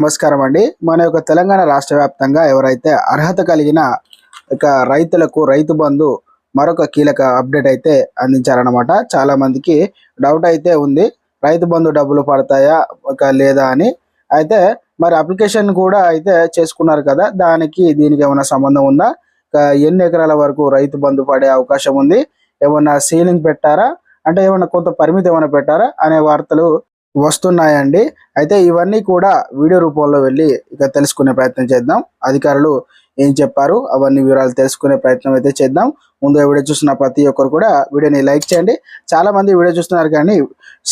నమస్కారం అండి. మన యొక్క తెలంగాణ రాష్ట్ర వ్యాప్తంగా ఎవరైతే అర్హత కలిగిన ఇక రైతులకు రైతు బంధు మరొక కీలక అప్డేట్ అయితే అందించారనమాట చాలా మందికి డౌట్ అయితే ఉంది. రైతు బంధు డబ్బులు పడతాయా ఇక లేదా అని. అయితే మరి అప్లికేషన్ కూడా అయితే చేసుకున్నారు కదా దానికి దీనికి ఏమైనా సంబంధం ఉందా? ఇక ఎన్ని ఎకరాల వరకు రైతు బంధు పడే అవకాశం ఉంది? ఏమన్నా సీలింగ్ పెట్టారా? అంటే ఏమన్నా కొంత పరిమితి ఏమైనా పెట్టారా? అనే వార్తలు వస్తున్నాయండి. అయితే ఇవన్నీ కూడా వీడియో రూపంలో వెళ్ళి ఇక తెలుసుకునే ప్రయత్నం చేద్దాం. అధికారులు ఏం చెప్పారు? అవన్నీ వివరాలు తెలుసుకునే ప్రయత్నం అయితే చేద్దాం. ముందుగా వీడియో చూస్తున్న ప్రతి ఒక్కరు కూడా వీడియోని లైక్ చేయండి. చాలా మంది వీడియో చూస్తున్నారు కానీ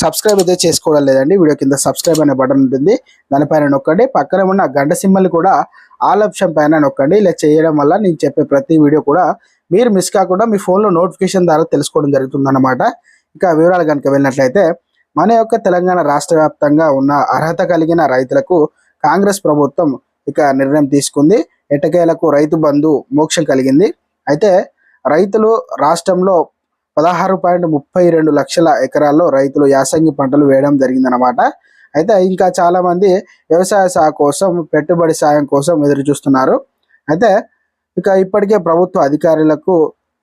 సబ్స్క్రైబ్ అయితే చేసుకోవడం లేదండి. వీడియో కింద సబ్స్క్రైబ్ అనే బటన్ ఉంటుంది. దానిపైన నొక్కండి. పక్కన ఉన్న గంట సింబల్ కూడా ఆల్ ఆప్షన్ పైన నొక్కండి. ఇలా చేయడం వల్ల నేను చెప్పే ప్రతి వీడియో కూడా మీరు మిస్ కాకుండా మీ ఫోన్లో నోటిఫికేషన్ ద్వారా తెలుసుకోవడం జరుగుతుందన్నమాట. ఇక వివరాలు కనుక వెళ్ళినట్లయితే మన యొక్క తెలంగాణ రాష్ట్ర వ్యాప్తంగా ఉన్న అర్హత కలిగిన రైతులకు కాంగ్రెస్ ప్రభుత్వం ఇక నిర్ణయం తీసుకుంది. ఎటకేలకు రైతు బంధు మోక్షం కలిగింది. అయితే రైతులు రాష్ట్రంలో పదహారు పాయింట్ ముప్పై రెండు లక్షల ఎకరాల్లో రైతులు యాసంగి పంటలు వేయడం జరిగిందనమాట అయితే ఇంకా చాలా మంది వ్యవసాయ శాఖ కోసం పెట్టుబడి సాయం కోసం ఎదురు చూస్తున్నారు అయితే ఇక ఇప్పటికే ప్రభుత్వ అధికారులకు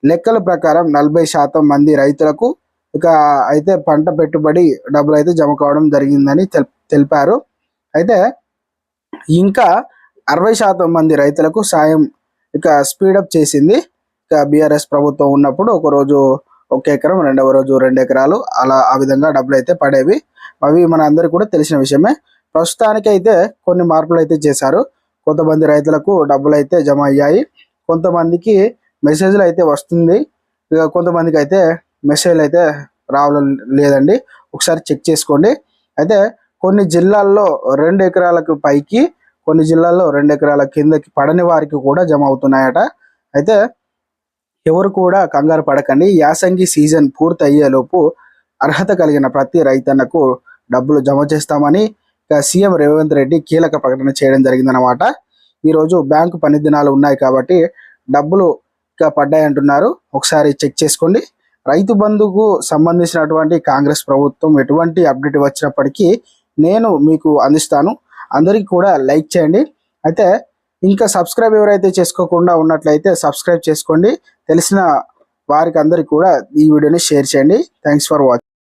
లెక్కల ప్రకారం నలభై శాతం మంది రైతులకు ఇక అయితే పంట పెట్టుబడి డబ్బులు అయితే జమ కావడం జరిగిందని తెల్ తెలిపారు. అయితే ఇంకా అరవై శాతం మంది రైతులకు సాయం ఇక స్పీడప్ చేసింది. ఇక బీఆర్ఎస్ ప్రభుత్వం ఉన్నప్పుడు ఒక రోజు ఒక ఎకరం రెండవ రోజు రెండు ఎకరాలు అలా ఆ విధంగా డబ్బులు అయితే పడేవి. అవి మన అందరికీ కూడా తెలిసిన విషయమే. ప్రస్తుతానికి అయితే కొన్ని మార్పులు అయితే చేశారు. కొంతమంది రైతులకు డబ్బులు అయితే జమ అయ్యాయి. కొంతమందికి మెసేజ్లు అయితే వస్తుంది. ఇక కొంతమందికి అయితే మెసేజ్ అయితే రావడం లేదండి. ఒకసారి చెక్ చేసుకోండి. అయితే కొన్ని జిల్లాల్లో రెండు ఎకరాలకు పైకి కొన్ని జిల్లాల్లో రెండు ఎకరాల కిందకి పడని వారికి కూడా జమ అవుతున్నాయట. అయితే ఎవరు కూడా కంగారు పడకండి. యాసంగి సీజన్ పూర్తి అయ్యేలోపు అర్హత కలిగిన ప్రతి రైతన్నకు డబ్బులు జమ చేస్తామని సీఎం రేవంత్ రెడ్డి కీలక ప్రకటన చేయడం జరిగిందనమాట ఈరోజు బ్యాంకు పని దినాలు ఉన్నాయి కాబట్టి డబ్బులు ఇక పడ్డాయి అంటున్నారు ఒకసారి చెక్ చేసుకోండి. రైతు బంధుకు సంబంధించినటువంటి కాంగ్రెస్ ప్రభుత్వం ఎటువంటి అప్డేట్ వచ్చినప్పటికీ నేను మీకు అందిస్తాను. అందరికీ కూడా లైక్ చేయండి. అయితే ఇంకా సబ్స్క్రైబ్ ఎవరైతే చేసుకోకుండా ఉన్నట్లయితే సబ్స్క్రైబ్ చేసుకోండి. తెలిసిన వారికి అందరికీ కూడా ఈ వీడియోని షేర్ చేయండి. Thanks for watching.